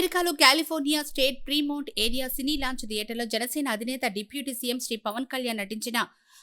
అమెరికాలో California state Fremont area cine lounge థియేటర్లో జనసేన అధినేత డిప్యూటీ సీఎం శ్రీ పవన్ కళ్యాణ్ నటించిన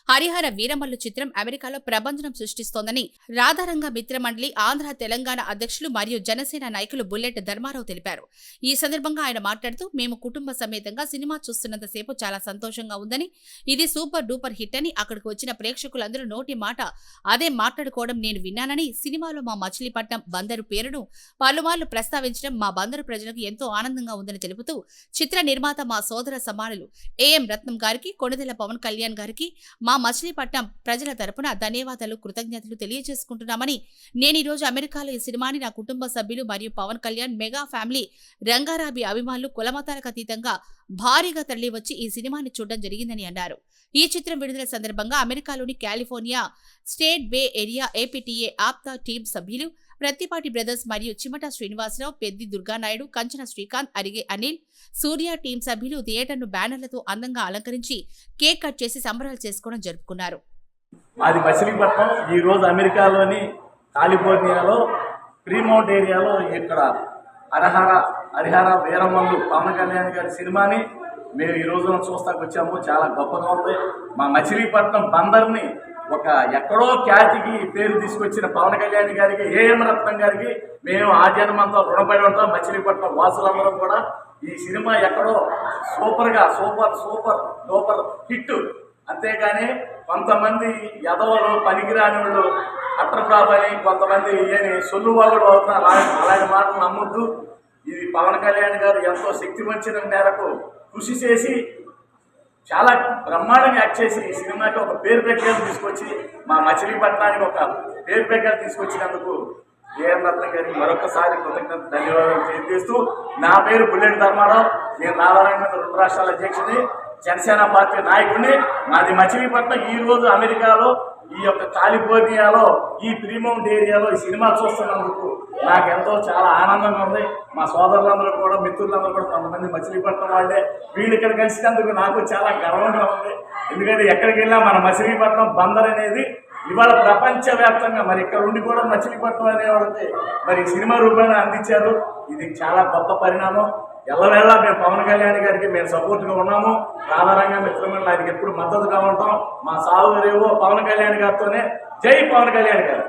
హరిహర వీరమల్లు చిత్రం అమెరికాలో ప్రబంధనం సృష్టిస్తోందని రాధారంగ మిత్రమండలి ఆంధ్ర తెలంగాణ అధ్యక్షులు మరియు జనసేన నాయకులు బుల్లెట్ ధర్మారావు తెలిపారు. ఈ సందర్భంగా ఆయన మాట్లాడుతూ మేము కుటుంబ సమేతంగా సినిమా చూస్తున్నంతసేపు చాలా సంతోషంగా ఉందని ఇది సూపర్ డూపర్ హిట్ అని అక్కడికి వచ్చిన ప్రేక్షకులందరూ నోటి మాట అదే మాట్లాడుకోవడం నేను విన్నానని సినిమాలో మా మచిలీపట్నం బందరు పేరును పలుమార్లు ప్రస్తావించడం మా బందరు ప్రజలకు ఎంతో ఆనందంగా ఉందని తెలుపుతూ చిత్ర నిర్మాత మా సోదర సమానులు ఏఎం రత్నం గారికి కొణిదెల పవన్ కళ్యాణ్ గారికి మా మచిలీపట్నం ప్రజల తరపున ధన్యవాదాలు కృతజ్ఞతలు తెలియజేసుకుంటున్నామని నేను ఈరోజు అమెరికాలో ఈ సినిమాని నా కుటుంబ సభ్యులు మరియు పవన్ కళ్యాణ్ మెగా ఫ్యామిలీ రంగారాబి అభిమానులు కులమతాలకు అతీతంగా భారీగా తరలివచ్చి ఈ సినిమాని చూడడం జరిగిందని అన్నారు. ఈ చిత్రం విడుదల సందర్భంగా అమెరికాలోని California state bay area APTA APTA team సభ్యులు ప్రత్తిపాటి బ్రదర్స్ మరియు చిమట శ్రీనివాసరావు పెద్ది దుర్గానాయుడు కంచన శ్రీకాంత్ అరిగే అనిల్ సూర్య టీం సభ్యులు థియేటర్ను బ్యానర్లతో అందంగా అలంకరించి కేక్ కట్ చేసి సంబరాలు చేసుకోవడం జరుపుకున్నారు. అది మచిలీపట్నం రోజు అమెరికాలోని కాలిఫోర్నియాలో ప్రీమౌంట్ ఏరియాలో ఇక్కడ హరహర హరిహర వీరమల్లు పవన్ కళ్యాణ్ గారి సినిమాని మేము ఈ రోజున చూస్తాకు వచ్చాము. చాలా గొప్పగా ఉంది. మా మచిలీపట్నం బందర్ని ఒక ఎక్కడో ఖ్యాతికి పేరు తీసుకొచ్చిన పవన్ కళ్యాణ్ గారికి ఏఎం రత్నం గారికి మేము ఆ జన్మంతో రుణపడి ఉంటాం. మచిలీపట్నం వాసులందరం కూడా ఈ సినిమా ఎక్కడో సూపర్గా సూపర్ సూపర్ సూపర్ హిట్ అంతేగాని కొంతమంది ఎదవలు పనికిరాని వాళ్ళు అట్రప్రాబని కొంతమంది ఏని సొల్లు వాళ్ళు అవుతున్నారు. అలాంటి మాటలు నమ్మొద్దు. ఇది పవన్ కళ్యాణ్ గారు ఎంతో శక్తి మంచిన మేరకు కృషి చేసి చాలా బ్రహ్మాండంగా యాక్ట్ చేసి ఈ సినిమాకి ఒక పేరు ప్రఖ్యాలు తీసుకొచ్చి మా మచిలీపట్నానికి ఒక పేరు ప్రఖ్యాలు తీసుకొచ్చినందుకు ఏఎం రత్నం గారికి మరొకసారి కృతజ్ఞత ధన్యవాదాలు తెలియజేస్తూ నా పేరు బుల్లెట్ ధర్మారావు. నేను నారాయణ రెండు రాష్ట్రాల అధ్యక్షుని జనసేన పార్టీ నాయకుడిని నాది మచిలీపట్నం. ఈ రోజు అమెరికాలో ఈ యొక్క కాలిఫోర్నియాలో ఈ ప్రీమౌంట్ ఏరియాలో ఈ సినిమా చూస్తున్నందుకు నాకు ఎంతో చాలా ఆనందంగా ఉంది. మా సోదరులందరూ కూడా మిత్రులందరూ కూడా కొంతమంది మచిలీపట్నం వాళ్ళే. వీళ్ళు ఇక్కడ కలిసినందుకు నాకు చాలా గర్వంగా ఉంది. ఎందుకంటే ఎక్కడికి వెళ్ళినా మన మచిలీపట్నం బందర్ అనేది ఇవాళ ప్రపంచవ్యాప్తంగా మరి ఇక్కడ ఉండి కూడా మచిలీపట్నం అనే వాళ్ళకి మరి సినిమా రూపాయలు అందించారు. ఇది చాలా గొప్ప పరిణామం. ఎల్లవేళ మేము పవన్ కళ్యాణ్ గారికి మేము సపోర్ట్గా ఉన్నాము. రాధారంగా మిత్రమైన ఆయనకి ఎప్పుడు మద్దతుగా ఉంటాం. మా సాగు రేవో పవన్ కళ్యాణ్ గారితోనే. జై పవన్ కళ్యాణ్ గారు.